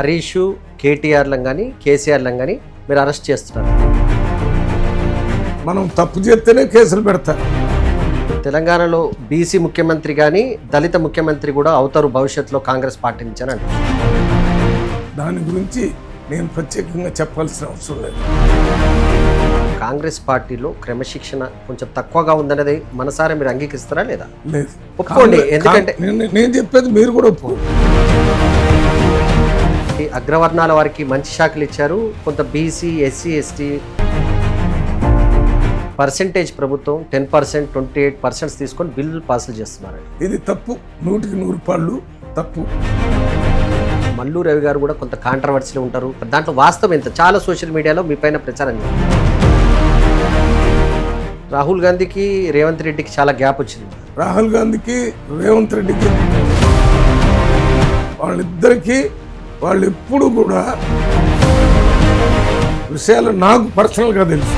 హరీష్ కేటీఆర్లను కానీ కేసీఆర్లను కానీ మీరు అరెస్ట్ చేస్తున్నారు. మనం తప్పు చేస్తేనే కేసులు పెడతారు. తెలంగాణలో బీసీ ముఖ్యమంత్రి కానీ దళిత ముఖ్యమంత్రి కూడా అవుతారు భవిష్యత్తులో కాంగ్రెస్ పార్టీ నుంచి అని దాని గురించి నేను ప్రత్యేకంగా చెప్పాల్సిన అవసరం లేదు. కాంగ్రెస్ పార్టీలో క్రమశిక్షణ కొంచెం తక్కువగా ఉందనేది మనసారా మీరు అంగీకరిస్తారా లేదా? లేదు. ఒప్పుకోండి, ఎందుకంటే- నేను- చెప్పేది మీరు కూడా ఒప్పుకోండి. అగ్రవర్ణాల వారికి మంచి శాఖలు ఇచ్చారు. కొంత బీసీ ఎస్సీ ఎస్టీ పర్సెంటేజ్ ప్రభుత్వం ten percent twenty eight percents తీసుకొని బిల్లులు పాసులు చేస్తున్నారు ఇది తప్పు. నూటికి నూరు పాళ్ళు తప్పు. మల్లు రవి గారు కూడా కొంత కాంట్రవర్సీలో ఉంటారు. దాంట్లో వాస్తవం ఎంత? చాలా సోషల్ మీడియాలో మీ పైన ప్రచారం రాహుల్ గాంధీకి రేవంత్ రెడ్డికి చాలా గ్యాప్ వచ్చింది. రాహుల్ గాంధీకి రేవంత్ రెడ్డికి వాళ్ళిద్దరికీ వాళ్ళు ఎప్పుడు కూడా విషయాలు నాకు పర్సనల్గా తెలుసు.